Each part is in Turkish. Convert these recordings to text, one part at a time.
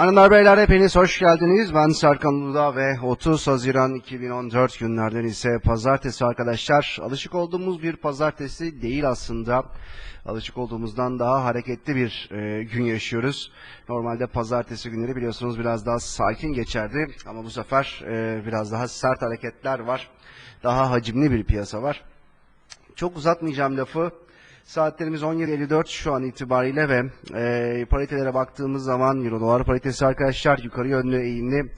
Hanımlar beyler hepiniz hoş geldiniz. Ben Serkan Uludağ ve 30 Haziran 2014 günlerden ise pazartesi arkadaşlar. Alışık olduğumuz bir pazartesi değil aslında. Alışık olduğumuzdan daha hareketli bir e, gün yaşıyoruz. Normalde pazartesi günleri biliyorsunuz biraz daha sakin geçerdi. Ama bu sefer e, biraz daha sert hareketler var. Daha hacimli bir piyasa var. Çok uzatmayacağım lafı. Saatlerimiz 17.54 şu an itibariyle ve e, paritelere baktığımız zaman Euro dolar paritesi arkadaşlar yukarı yönlü eğimli.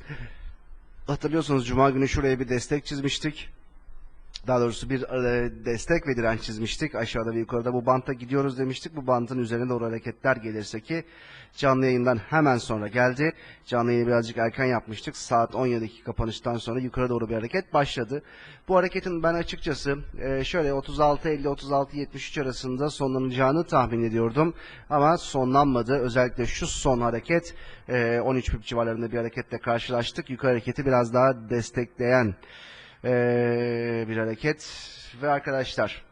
Hatırlıyorsunuz Cuma günü şuraya bir destek çizmiştik. Daha doğrusu bir e, destek ve direnç çizmiştik. Aşağıda ve yukarıda bu bantta gidiyoruz demiştik. Bu bantın üzerine doğru hareketler gelirse ki canlı yayından hemen sonra geldi. Canlı yayını birazcık erken yapmıştık. Saat 17'deki kapanıştan sonra yukarı doğru bir hareket başladı. Bu hareketin ben açıkçası e, şöyle 36.50-36.73 arasında sonlanacağını tahmin ediyordum. Ama sonlanmadı. Özellikle şu son hareket e, 13 pip civarlarında bir hareketle karşılaştık. Yukarı hareketi biraz daha destekleyen ee, bir hareket. Ve arkadaşlar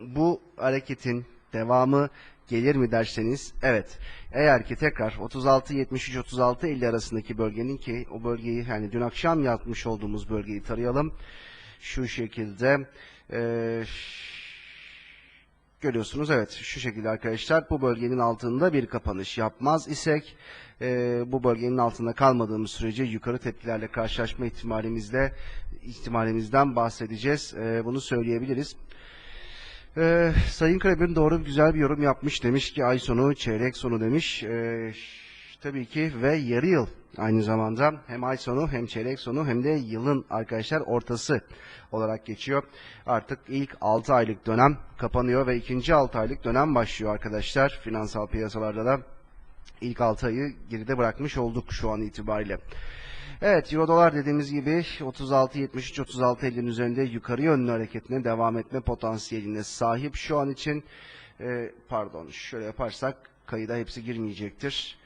bu hareketin devamı gelir mi derseniz evet. Eğer ki tekrar 36-73-36-50 arasındaki bölgenin ki o bölgeyi yani dün akşam yapmış olduğumuz bölgeyi tarayalım. Şu şekilde ee, görüyorsunuz evet şu şekilde arkadaşlar bu bölgenin altında bir kapanış yapmaz isek e, bu bölgenin altında kalmadığımız sürece yukarı tepkilerle karşılaşma ihtimalimizle ihtimalimizden bahsedeceğiz. E, bunu söyleyebiliriz. E, Sayın Karabin doğru güzel bir yorum yapmış. Demiş ki ay sonu çeyrek sonu demiş. E, tabii ki ve yarı yıl aynı zamanda hem ay sonu hem çeyrek sonu hem de yılın arkadaşlar ortası olarak geçiyor. Artık ilk 6 aylık dönem kapanıyor ve ikinci 6 aylık dönem başlıyor arkadaşlar finansal piyasalarda da ilk 6 ayı geride bırakmış olduk şu an itibariyle. Evet Euro dolar dediğimiz gibi 36.73-36.50'nin üzerinde yukarı yönlü hareketine devam etme potansiyeline sahip şu an için. Ee, pardon şöyle yaparsak kayıda hepsi girmeyecektir.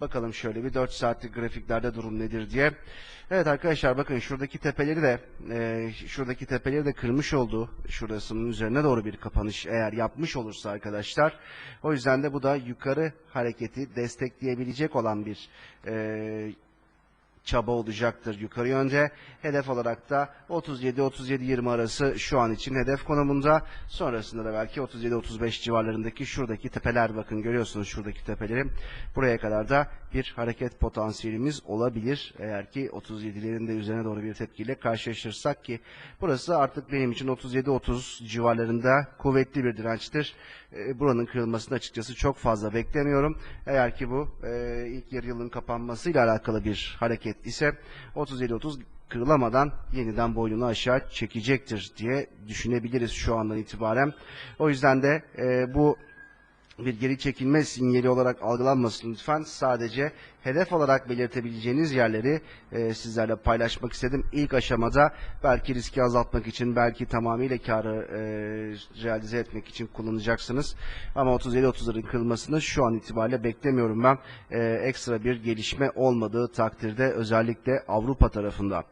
Bakalım şöyle bir 4 saatlik grafiklerde durum nedir diye. Evet arkadaşlar bakın şuradaki tepeleri de e, şuradaki tepeleri de kırmış oldu. Şurasının üzerine doğru bir kapanış eğer yapmış olursa arkadaşlar. O yüzden de bu da yukarı hareketi destekleyebilecek olan bir e, çaba olacaktır yukarı yönde. Hedef olarak da 37-37-20 arası şu an için hedef konumunda. Sonrasında da belki 37-35 civarlarındaki şuradaki tepeler bakın görüyorsunuz şuradaki tepeleri. Buraya kadar da bir hareket potansiyelimiz olabilir. Eğer ki 37'lerin de üzerine doğru bir tepkiyle karşılaşırsak ki burası artık benim için 37-30 civarlarında kuvvetli bir dirençtir. E, buranın kırılmasını açıkçası çok fazla beklemiyorum. Eğer ki bu e, ilk yarı yılın kapanmasıyla alakalı bir hareket ise 37-30 kırılamadan yeniden boynunu aşağı çekecektir diye düşünebiliriz şu andan itibaren. O yüzden de e, bu bir geri çekilme sinyali olarak algılanmasın lütfen. Sadece hedef olarak belirtebileceğiniz yerleri e, sizlerle paylaşmak istedim. İlk aşamada belki riski azaltmak için, belki tamamıyla karı e, realize etmek için kullanacaksınız. Ama 37-30'ların kırılmasını şu an itibariyle beklemiyorum ben. E, ekstra bir gelişme olmadığı takdirde özellikle Avrupa tarafında.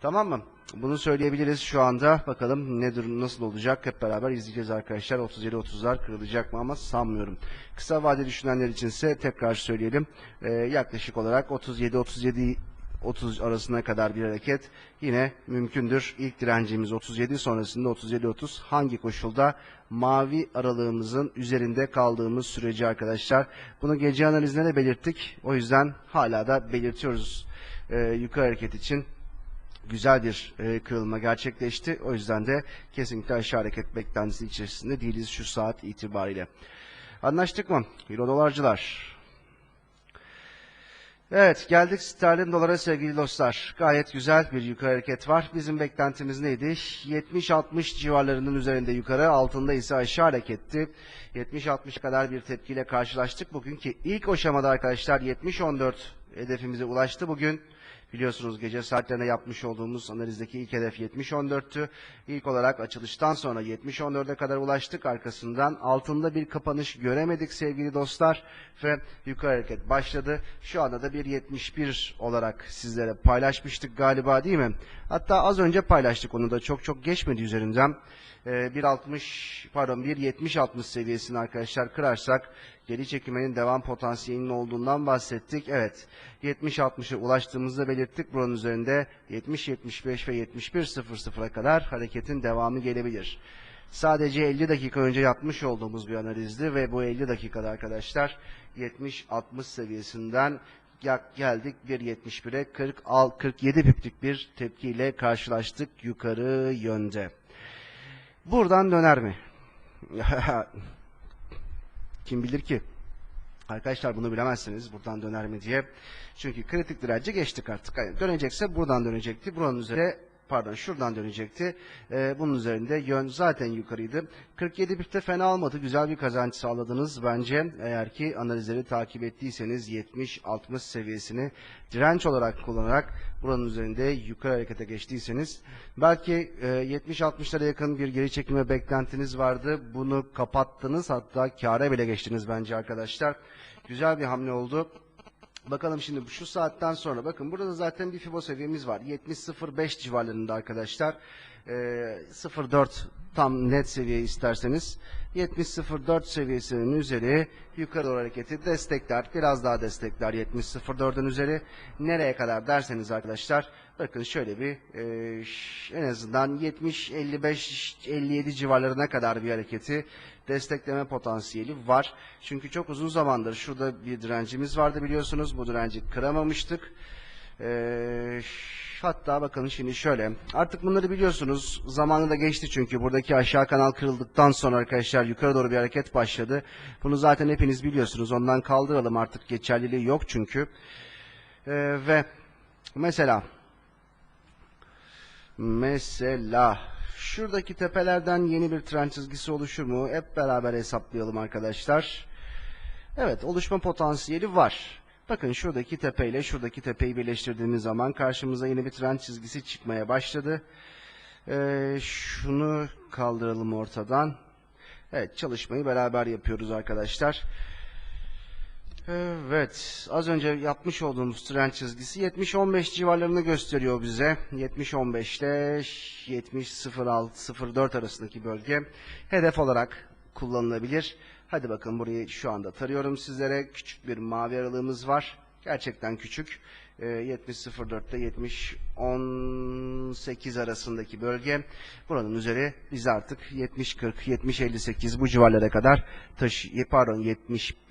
Tamam mı? Bunu söyleyebiliriz şu anda. Bakalım ne durum nasıl olacak hep beraber izleyeceğiz arkadaşlar. 37-30'lar kırılacak mı ama sanmıyorum. Kısa vade düşünenler içinse tekrar söyleyelim. Ee, yaklaşık olarak 37-37 30 arasına kadar bir hareket yine mümkündür. İlk direncimiz 37 sonrasında 37-30 hangi koşulda mavi aralığımızın üzerinde kaldığımız süreci arkadaşlar. Bunu gece analizinde de belirttik. O yüzden hala da belirtiyoruz ee, yukarı hareket için güzel bir e, kırılma gerçekleşti. O yüzden de kesinlikle aşağı hareket beklentisi içerisinde değiliz şu saat itibariyle. Anlaştık mı? Euro dolarcılar. Evet geldik sterlin dolara sevgili dostlar. Gayet güzel bir yukarı hareket var. Bizim beklentimiz neydi? 70-60 civarlarının üzerinde yukarı altında ise aşağı hareketti. 70-60 kadar bir tepkiyle karşılaştık. Bugünkü ilk aşamada arkadaşlar 70-14 hedefimize ulaştı bugün. Biliyorsunuz gece saatlerine yapmış olduğumuz analizdeki ilk hedef 70.14'tü. İlk olarak açılıştan sonra 70.14'e kadar ulaştık. Arkasından altında bir kapanış göremedik sevgili dostlar ve yukarı hareket başladı. Şu anda da bir 71 olarak sizlere paylaşmıştık galiba değil mi? Hatta az önce paylaştık onu da çok çok geçmedi üzerinden. Ee, 1.60 pardon 1.70-60 seviyesini arkadaşlar kırarsak geri çekilmenin devam potansiyelinin olduğundan bahsettik. Evet 70-60'a ulaştığımızda belirttik. Buranın üzerinde 70-75 ve 71-00'a kadar hareketin devamı gelebilir. Sadece 50 dakika önce yapmış olduğumuz bir analizdi ve bu 50 dakikada arkadaşlar 70-60 seviyesinden geldik 1.71'e 40 al 47 piplik bir tepkiyle karşılaştık yukarı yönde. Buradan döner mi? Kim bilir ki? Arkadaşlar bunu bilemezsiniz buradan döner mi diye. Çünkü kritik direnci geçtik artık. Yani dönecekse buradan dönecekti. Buranın üzerine pardon şuradan dönecekti. Ee, bunun üzerinde yön zaten yukarıydı. 47 bipte fena olmadı. Güzel bir kazanç sağladınız bence. Eğer ki analizleri takip ettiyseniz 70-60 seviyesini direnç olarak kullanarak buranın üzerinde yukarı harekete geçtiyseniz belki e, 70-60'lara yakın bir geri çekilme beklentiniz vardı. Bunu kapattınız hatta kâra bile geçtiniz bence arkadaşlar. Güzel bir hamle oldu. Bakalım şimdi şu saatten sonra bakın burada zaten bir fibo seviyemiz var. 70.05 civarlarında arkadaşlar. Ee, 0.4 tam net seviye isterseniz 70.04 seviyesinin üzeri yukarı doğru hareketi destekler. Biraz daha destekler 70.04'ün üzeri. Nereye kadar derseniz arkadaşlar bakın şöyle bir e, en azından 70 55 57 civarlarına kadar bir hareketi destekleme potansiyeli var. Çünkü çok uzun zamandır şurada bir direncimiz vardı biliyorsunuz. Bu direnci kıramamıştık. Ee, hatta bakın şimdi şöyle. Artık bunları biliyorsunuz. Zamanı da geçti çünkü buradaki aşağı kanal kırıldıktan sonra arkadaşlar yukarı doğru bir hareket başladı. Bunu zaten hepiniz biliyorsunuz. Ondan kaldıralım artık geçerliliği yok çünkü. Ee, ve mesela Mesela şuradaki tepelerden yeni bir tren çizgisi oluşur mu? Hep beraber hesaplayalım arkadaşlar. Evet, oluşma potansiyeli var. Bakın şuradaki tepeyle şuradaki tepeyi birleştirdiğimiz zaman karşımıza yeni bir tren çizgisi çıkmaya başladı. Ee, şunu kaldıralım ortadan. Evet, çalışmayı beraber yapıyoruz arkadaşlar. Evet, az önce yapmış olduğumuz trend çizgisi 70-15 civarlarını gösteriyor bize. 70-15 ile 70-06-04 arasındaki bölge hedef olarak kullanılabilir. Hadi bakın burayı şu anda tarıyorum sizlere. Küçük bir mavi aralığımız var. Gerçekten küçük. Ee, 70-04'te 70-18 arasındaki bölge. Buranın üzeri biz artık 70-40, 70-58 bu civarlara kadar taşı, pardon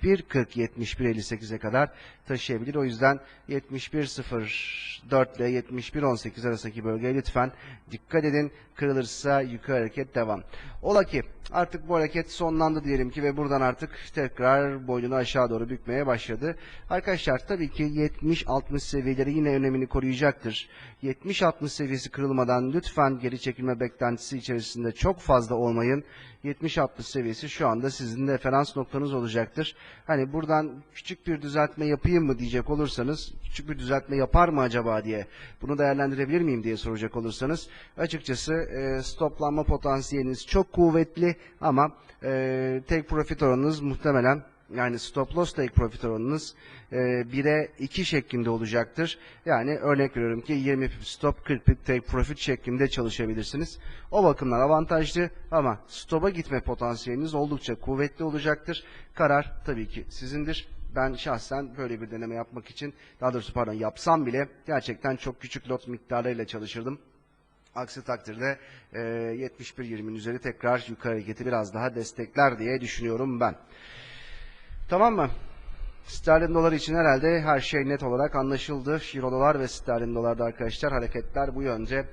71-40-71-58'e kadar taşıyabilir. O yüzden 71-04 ile 71-18 arasındaki bölgeye lütfen dikkat edin. Kırılırsa yukarı hareket devam. Ola ki artık bu hareket sonlandı diyelim ki ve buradan artık tekrar boynunu aşağı doğru bükmeye başladı. Arkadaşlar tabii ki 70-60 seviyeleri yine önemini koruyacaktır. 70-60 seviyesi kırılmadan lütfen geri çekilme beklentisi içerisinde çok fazla olmayın. 70-60 seviyesi şu anda sizin referans noktanız olacaktır. Hani buradan küçük bir düzeltme yapayım mı diyecek olursanız, küçük bir düzeltme yapar mı acaba diye, bunu değerlendirebilir miyim diye soracak olursanız, açıkçası e, stoplanma potansiyeliniz çok kuvvetli ama e, take profit oranınız muhtemelen yani stop loss take profit oranınız e, 1'e 2 şeklinde olacaktır. Yani örnek veriyorum ki 20 pip stop 40 pip take profit şeklinde çalışabilirsiniz. O bakımdan avantajlı ama stop'a gitme potansiyeliniz oldukça kuvvetli olacaktır. Karar tabii ki sizindir. Ben şahsen böyle bir deneme yapmak için daha doğrusu pardon yapsam bile gerçekten çok küçük lot miktarlarıyla çalışırdım. Aksi takdirde e, 71.20'nin üzeri tekrar yukarı hareketi biraz daha destekler diye düşünüyorum ben. Tamam mı? Sterlin dolar için herhalde her şey net olarak anlaşıldı. Euro dolar ve sterlin dolarda arkadaşlar hareketler bu yönde.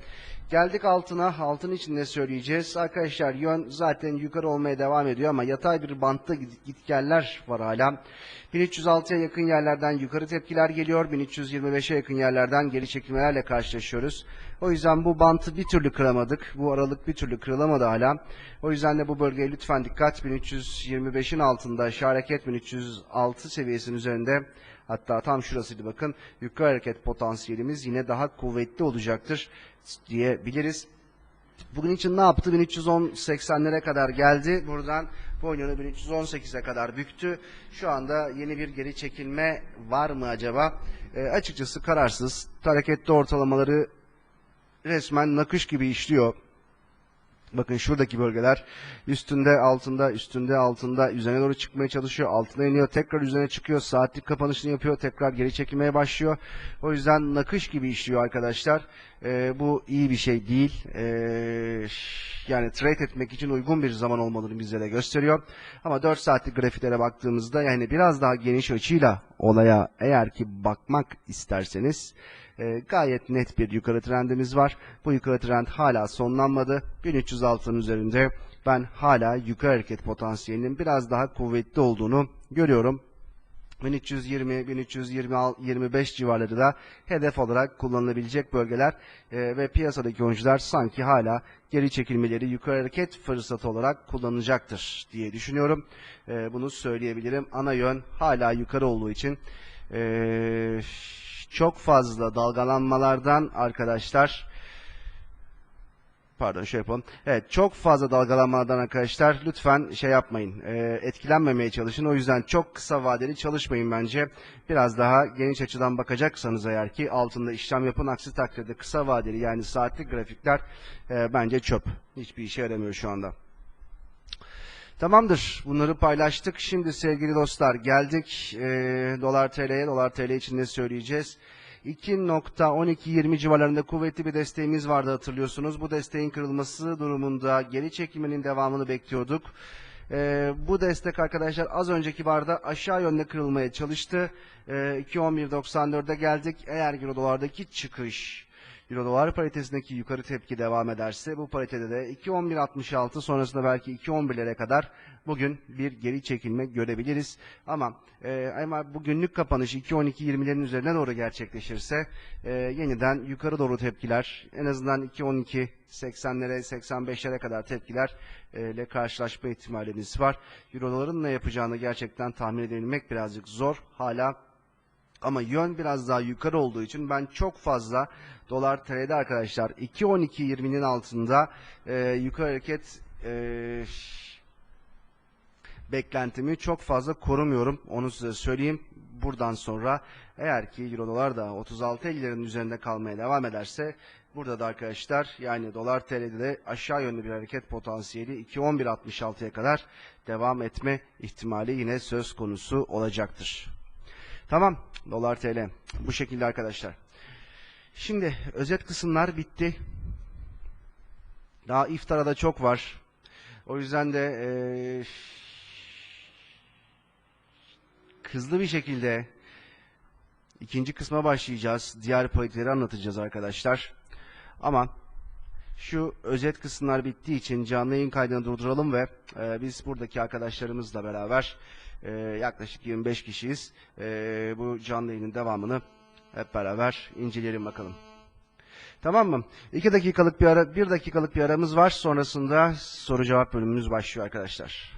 Geldik altına. Altın için ne söyleyeceğiz? Arkadaşlar yön zaten yukarı olmaya devam ediyor ama yatay bir bantta git- gitgeller var hala. 1306'ya yakın yerlerden yukarı tepkiler geliyor. 1325'e yakın yerlerden geri çekilmelerle karşılaşıyoruz. O yüzden bu bantı bir türlü kıramadık. Bu aralık bir türlü kırılamadı hala. O yüzden de bu bölgeye lütfen dikkat. 1325'in altında şu hareket 1306 seviyesinin üzerinde Hatta tam şurasıydı bakın. Yukarı hareket potansiyelimiz yine daha kuvvetli olacaktır diyebiliriz. Bugün için ne yaptı? 1310-80'lere kadar geldi. Buradan boynunu 1318'e kadar büktü. Şu anda yeni bir geri çekilme var mı acaba? E, açıkçası kararsız. Hareketli ortalamaları resmen nakış gibi işliyor. Bakın şuradaki bölgeler üstünde altında üstünde altında üzerine doğru çıkmaya çalışıyor. Altına iniyor tekrar üzerine çıkıyor. Saatlik kapanışını yapıyor. Tekrar geri çekilmeye başlıyor. O yüzden nakış gibi işliyor arkadaşlar. Ee, bu iyi bir şey değil. Ee, yani trade etmek için uygun bir zaman olmadığını bizlere gösteriyor. Ama 4 saatlik grafiklere baktığımızda yani biraz daha geniş açıyla olaya eğer ki bakmak isterseniz e, gayet net bir yukarı trendimiz var. Bu yukarı trend hala sonlanmadı. 1306'nın üzerinde ben hala yukarı hareket potansiyelinin biraz daha kuvvetli olduğunu görüyorum. 1320, 1325 civarları da hedef olarak kullanılabilecek bölgeler e, ve piyasadaki oyuncular sanki hala geri çekilmeleri yukarı hareket fırsatı olarak kullanacaktır diye düşünüyorum. E, bunu söyleyebilirim. Ana yön hala yukarı olduğu için e, çok fazla dalgalanmalardan arkadaşlar pardon şey yapalım. Evet çok fazla dalgalanmadan arkadaşlar lütfen şey yapmayın. E, etkilenmemeye çalışın. O yüzden çok kısa vadeli çalışmayın bence. Biraz daha geniş açıdan bakacaksanız eğer ki altında işlem yapın. Aksi takdirde kısa vadeli yani saatlik grafikler e, bence çöp. Hiçbir işe yaramıyor şu anda. Tamamdır. Bunları paylaştık. Şimdi sevgili dostlar geldik e, dolar TL'ye. Dolar TL için ne söyleyeceğiz? 2.1220 civarlarında kuvvetli bir desteğimiz vardı hatırlıyorsunuz. Bu desteğin kırılması durumunda geri çekilmenin devamını bekliyorduk. Ee, bu destek arkadaşlar az önceki barda aşağı yönde kırılmaya çalıştı. Ee, 2.11.94'e geldik. Eğer euro dolardaki çıkış Euro dolar paritesindeki yukarı tepki devam ederse bu paritede de 2.11.66 sonrasında belki 2.11'lere kadar bugün bir geri çekilme görebiliriz. Ama e, ama bu günlük kapanış 2.12.20'lerin üzerine doğru gerçekleşirse e, yeniden yukarı doğru tepkiler en azından 2.12 80'lere 85'lere kadar tepkiler e, karşılaşma ihtimalimiz var. Euro doların ne yapacağını gerçekten tahmin edebilmek birazcık zor. Hala ama yön biraz daha yukarı olduğu için ben çok fazla dolar TL'de arkadaşlar 2.12.20'nin altında e, yukarı hareket e, beklentimi çok fazla korumuyorum. Onu size söyleyeyim. Buradan sonra eğer ki euro dolar da 36.50'lerin üzerinde kalmaya devam ederse burada da arkadaşlar yani dolar TL'de de aşağı yönlü bir hareket potansiyeli 2.11.66'ya kadar devam etme ihtimali yine söz konusu olacaktır. Tamam. Dolar TL. Bu şekilde arkadaşlar. Şimdi özet kısımlar bitti. Daha iftara da çok var. O yüzden de e, hızlı bir şekilde ikinci kısma başlayacağız. Diğer pariteleri anlatacağız arkadaşlar. Ama şu özet kısımlar bittiği için canlı yayın kaydını durduralım ve e, biz buradaki arkadaşlarımızla beraber e, yaklaşık 25 kişiyiz. E, bu canlı yayının devamını hep beraber inceleyelim bakalım. Tamam mı? 2 dakikalık bir ara, 1 dakikalık bir aramız var. Sonrasında soru cevap bölümümüz başlıyor arkadaşlar.